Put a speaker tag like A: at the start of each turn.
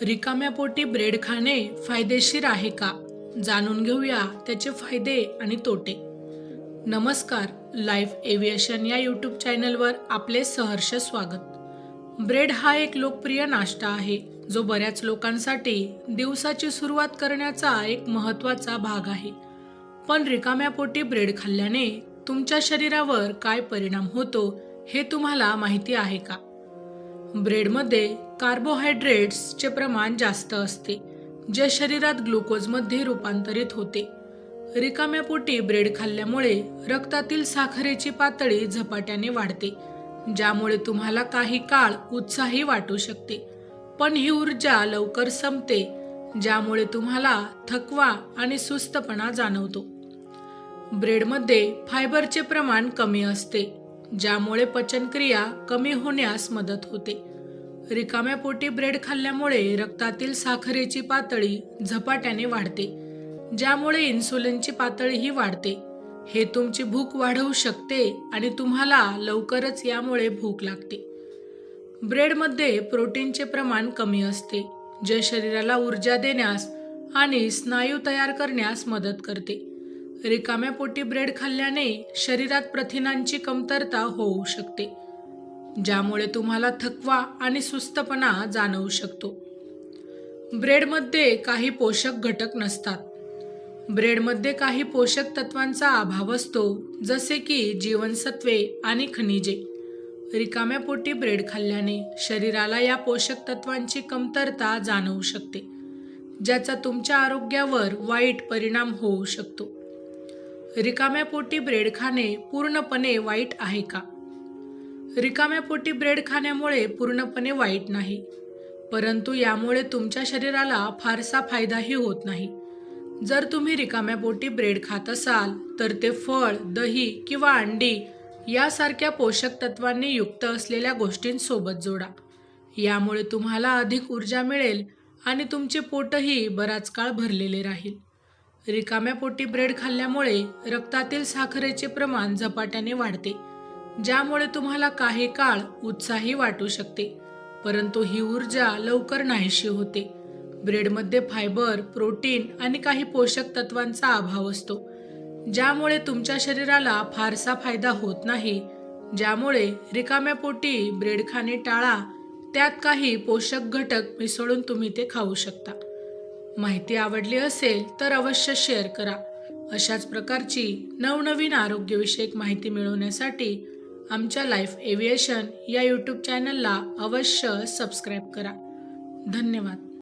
A: रिकाम्या पोटी ब्रेड खाणे फायदेशीर आहे का? जाणून घेऊया त्याचे फायदे आणि तोटे. नमस्कार लाईफ एव्हिएशन या यूट्यूब चॅनलवर आपले सहर्ष स्वागत. ब्रेड हा एक लोकप्रिय नाश्ता आहे जो बऱ्याच लोकांसाठी दिवसाची सुरुवात करण्याचा एक महत्त्वाचा भाग आहे. पण रिकाम्या पोटी ब्रेड खाल्ल्याने तुमच्या शरीरावर काय परिणाम होतो हे तुम्हाला माहिती आहे का? ब्रेडमध्ये कार्बोहायड्रेट्सचे प्रमाण जास्त असते जे शरीरात ग्लुकोजमध्ये रूपांतरित होते. रिकाम्या पोटी ब्रेड खाल्ल्यामुळे रक्तातील साखरेची पातळी झपाट्याने वाढते ज्यामुळे तुम्हाला काही काळ उत्साही वाटू शकते. पण ही ऊर्जा लवकर संपते ज्यामुळे तुम्हाला थकवा आणि सुस्तपणा जाणवतो. ब्रेडमध्ये फायबरचे प्रमाण कमी असते ज्यामुळे पचनक्रिया कमी होण्यास मदत होते. रिकाम्या पोटी ब्रेड खाल्ल्यामुळे रक्तातील साखरेची पातळी झपाट्याने वाढते ज्यामुळे इन्सुलिनची पातळीही वाढते. हे तुमची भूक वाढवू शकते आणि तुम्हाला लवकरच यामुळे भूक लागते. ब्रेडमध्ये प्रोटीनचे प्रमाण कमी असते जे शरीराला ऊर्जा देण्यास आणि स्नायू तयार करण्यास मदत करते. रिकाम्या पोटी ब्रेड खाल्ल्याने शरीरात प्रथिनांची कमतरता होऊ शकते ज्यामुळे तुम्हाला थकवा आणि सुस्तपणा जाणवू शकतो. ब्रेडमध्ये काही पोषक घटक नसतात. ब्रेडमध्ये काही पोषक तत्वांचा अभाव असतो जसे की जीवनसत्वे आणि खनिजे. रिकाम्या पोटी ब्रेड खाल्ल्याने शरीराला या पोषक तत्वांची कमतरता जाणवू शकते ज्याचा तुमच्या आरोग्यावर वाईट परिणाम होऊ शकतो. रिकाम्या पोटी ब्रेड खाणे पूर्णपणे वाईट आहे का? रिकाम्या पोटी ब्रेड खाण्यामुळे पूर्णपणे वाईट नाही. परंतु यामुळे तुमच्या शरीराला फारसा फायदाही होत नाही. जर तुम्ही रिकाम्या पोटी ब्रेड खात असाल तर ते फळ दही किंवा अंडी यासारख्या पोषक तत्वांनी युक्त असलेल्या गोष्टींसोबत जोडा. यामुळे तुम्हाला अधिक ऊर्जा मिळेल आणि तुमचे पोटही बराच काळ भरलेले राहील. रिकाम्या पोटी ब्रेड खाल्ल्यामुळे रक्तातील साखरेचे प्रमाण झपाट्याने वाढते ज्यामुळे तुम्हाला काही काळ उत्साही वाटू शकते परंतु ही ऊर्जा लवकर नाहीशी होते. ब्रेडमध्ये फायबर प्रोटीन आणि काही पोषक तत्वांचा अभाव असतो ज्यामुळे तुमच्या शरीराला फारसा फायदा होत नाही ज्यामुळे रिकाम्या पोटी ब्रेड खाणे टाळा त्यात काही पोषक घटक मिसळून तुम्ही ते खाऊ शकता. माहिती आवडली असेल तर अवश्य शेअर करा. अशाच प्रकारची नवनवीन आरोग्यविषयक माहिती मिळवण्यासाठी आमच्या लाईफ एव्हिएशन या यूट्यूब चॅनलला अवश्य सबस्क्राईब करा. धन्यवाद.